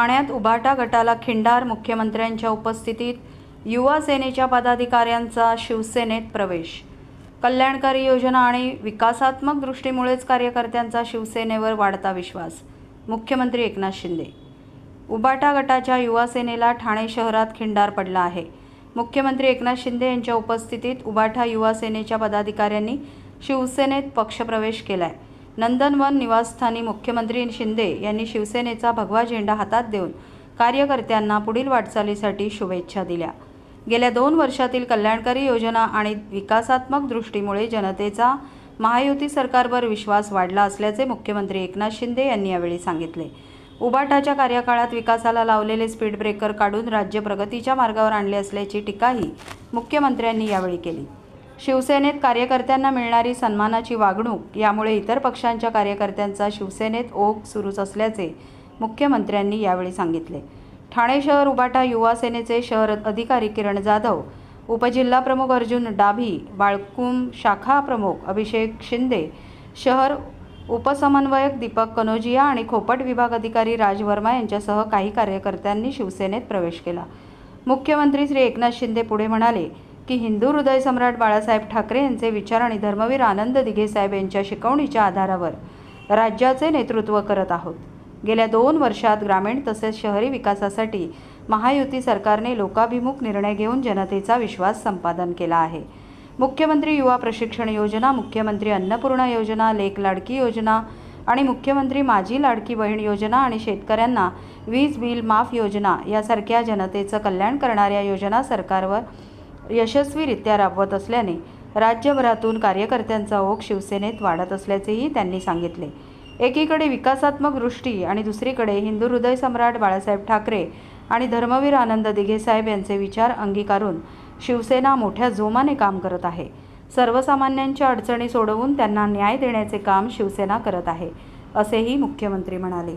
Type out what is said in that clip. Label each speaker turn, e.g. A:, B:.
A: ठाण्यात उभाटा गटाला खिंडार मुख्यमंत्र्यांच्या उपस्थितीत युवा सेनेच्या पदाधिकाऱ्यांचा शिवसेनेत प्रवेश. कल्याणकारी योजना आणि विकासात्मक दृष्टीमुळेच कार्यकर्त्यांचा शिवसेनेवर वाढता विश्वास मुख्यमंत्री एकनाथ शिंदे. उबाटा गटाच्या युवा सेनेला ठाणे शहरात खिंडार पडला आहे. मुख्यमंत्री एकनाथ शिंदे यांच्या उपस्थितीत उबाठा युवा सेनेच्या पदाधिकाऱ्यांनी शिवसेनेत पक्षप्रवेश केला आहे नंदनवन निवासस्थानी मुख्यमंत्री शिंदे यांनी शिवसेनेचा भगवा झेंडा हातात देऊन कार्यकर्त्यांना पुढील वाटचालीसाठी शुभेच्छा दिल्या. गेल्या दोन वर्षातील कल्याणकारी योजना आणि विकासात्मक दृष्टीमुळे जनतेचा महायुती सरकारवर विश्वास वाढला असल्याचे मुख्यमंत्री एकनाथ शिंदे यांनी यावेळी सांगितले. उबाटाच्या कार्यकाळात विकासाला लावलेले स्पीड ब्रेकर काढून राज्य प्रगतीच्या मार्गावर आणले असल्याची टीकाही मुख्यमंत्र्यांनी यावेळी केली. शिवसेनेत कार्यकर्त्यांना मिळणारी सन्मानाची वागणूक यामुळे इतर पक्षांच्या कार्यकर्त्यांचा शिवसेनेत ओघ सुरूच असल्याचे मुख्यमंत्र्यांनी यावेळी सांगितले. ठाणे शहर उबाटा युवा सेनेचे शहर अधिकारी किरण जाधव उपजिल्हा प्रमुख अर्जुन डाभी बाळकुम शाखा प्रमुख अभिषेक शिंदे शहर उपसमन्वयक दीपक कनोजिया आणि खोपट विभाग अधिकारी राज वर्मा यांच्यासह काही कार्यकर्त्यांनी शिवसेनेत प्रवेश केला. मुख्यमंत्री श्री एकनाथ शिंदे पुढे म्हणाले की हिंदू हृदय सम्राट बाळासाहेब ठाकरे यांचे विचार आणि धर्मवीर आनंद दिघे साहेब यांच्या शिकवणीच्या आधारावर राज्याचे नेतृत्व करत आहोत. गेल्या दोन वर्षात ग्रामीण तसेच शहरी विकासासाठी महायुती सरकारने लोकाभिमुख निर्णय घेऊन जनतेचा विश्वास संपादन केला आहे. मुख्यमंत्री युवा प्रशिक्षण योजना मुख्यमंत्री अन्नपूर्णा योजना लेक लाडकी योजना आणि मुख्यमंत्री माझी लाडकी बहीण योजना आणि शेतकऱ्यांना वीज बिल माफ योजना यासारख्या जनतेचं कल्याण करणाऱ्या योजना सरकारवर यशस्वीरित्या राबवत असल्याने राज्यभरातून कार्यकर्त्यांचा ओघ शिवसेनेत वाढत असल्याचेही त्यांनी सांगितले. एकीकडे विकासात्मक दृष्टी आणि दुसरीकडे हिंदू हृदय सम्राट बाळासाहेब ठाकरे आणि धर्मवीर आनंद दिघेसाहेब यांचे विचार अंगीकारून शिवसेना मोठ्या जोमाने काम करत आहे. सर्वसामान्यांच्या अडचणी सोडवून त्यांना न्याय देण्याचे काम शिवसेना करत आहे असेही मुख्यमंत्री म्हणाले.